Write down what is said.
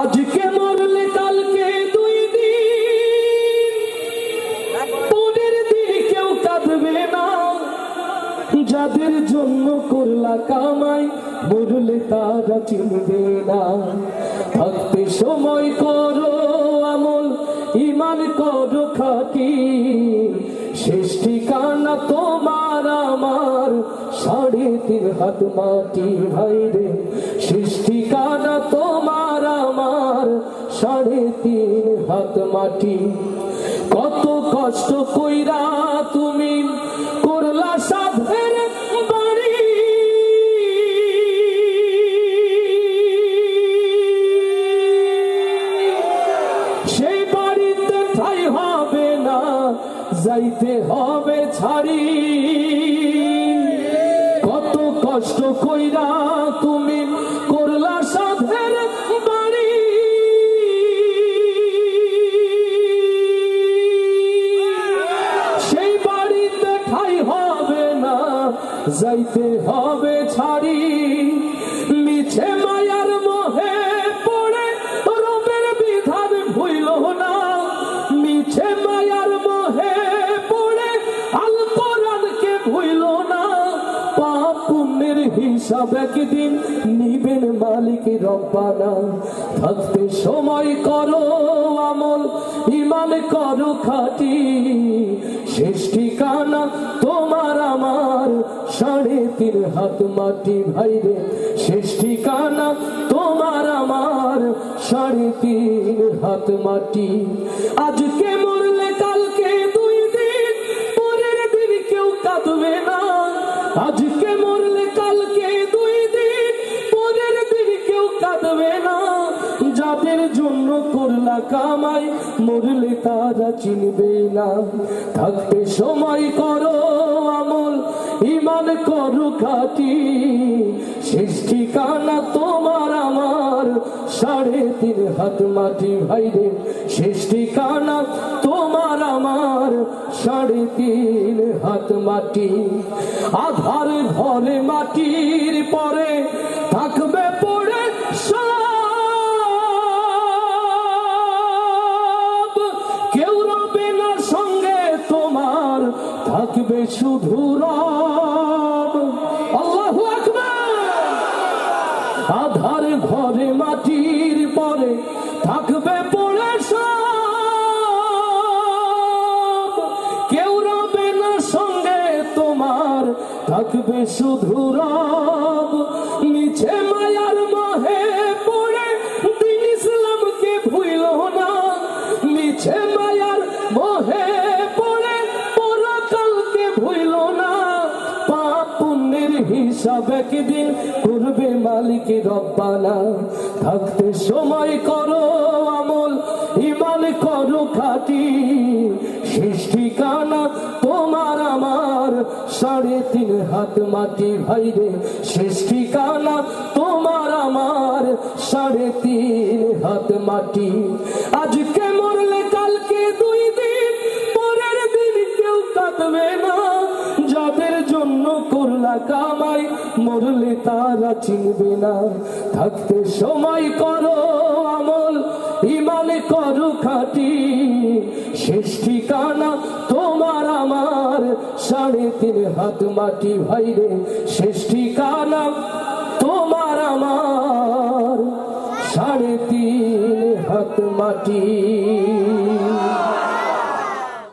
আজকে মরলে কালকে দুই দিন। পরের দিন কেউ কাঁদবে না। যাদের জন্য করলা কামাই মরলে তারা চিনবে না। থাকতে সময় করো আমল ইমান করো খাটি শেষ ঠিকানা তোমার আমার, সাড়ে তিন হাত মাটি ভাইরে আমার সাড়ে তিন হাত মাটি। কত কষ্ট কইরা তুমি করলা সাধের বাড়ি। সেই বাড়িতে ঠাই হবে না, যাইতে হবে ছাড়ি। কত কষ্ট কইরা তুমি যাইতে হবে ছাড়ি। মিছে মায়ার মোহে পড়ে রবের বিধান ভুইল না। মিছে মায়ার মোহে পড়ে আল ভুইল না। পাপ পুণ্যের হিসাব একদিন নিবেন মালিক রব্বানা। থাকতে সময় করো আমল ইমান করো খাটি। শেষ ঠিকানা তোমার আমার সাড়ে তিন হাত মাটি ভাইরে, শেষ ঠিকানা তোমার আমার। সাড়ে তিন হাত মাটি। আজকে মরলে কালকে দুই দিন, পরের দিন কেউ কাঁদবে না। আজকে মরলে কালকে দুই দিন, পরের দিন কেউ কাঁদবে না। যাদের জন্য করলা কামাই, মরলে তারা চিনবে না। থাকতে সময় করো। ইমান করো খাটি শেষ ঠিকানা তোমার আমার। সাড়ে তিন হাত মাটি ভাইরে শেষ ঠিকানা তোমার আমার। সাড়ে তিন হাত মাটি, আধার ঘরে মাটির পরে থাকবে পড়ে কেউ রবে না সঙ্গে তোমার, থাকবে শুধু রব। ঘরে মাটির পরে থাকবে পড়ে কেউ রবে না সঙ্গে তোমার থাকবে শুধু রব। হিসাব একদিন করবে মালিক রব্বানা। থাকতে সময় করো আমল ইমান করো খাটি। শেষ ঠিকানা তোমার আমার। সাড়ে তিন হাত মাটি ভাইরে শেষ ঠিকানা তোমার আমার। সাড়ে তিন হাত মাটি। আজকে মরলে কালকে দুই দিন, পরের দিন কেউ কাঁদবে না। যাদের জন্য করলা কামাই মরলে তারা চিনবে না। থাকতে সময় করো আমল ইমানে করো খাটি। শেষ ঠিকানা তোমার আমার। সাড়ে তিন হাত মাটি ভাইরে শেষ ঠিকানা তোমার আমার। সাড়ে তিন হাত মাটি।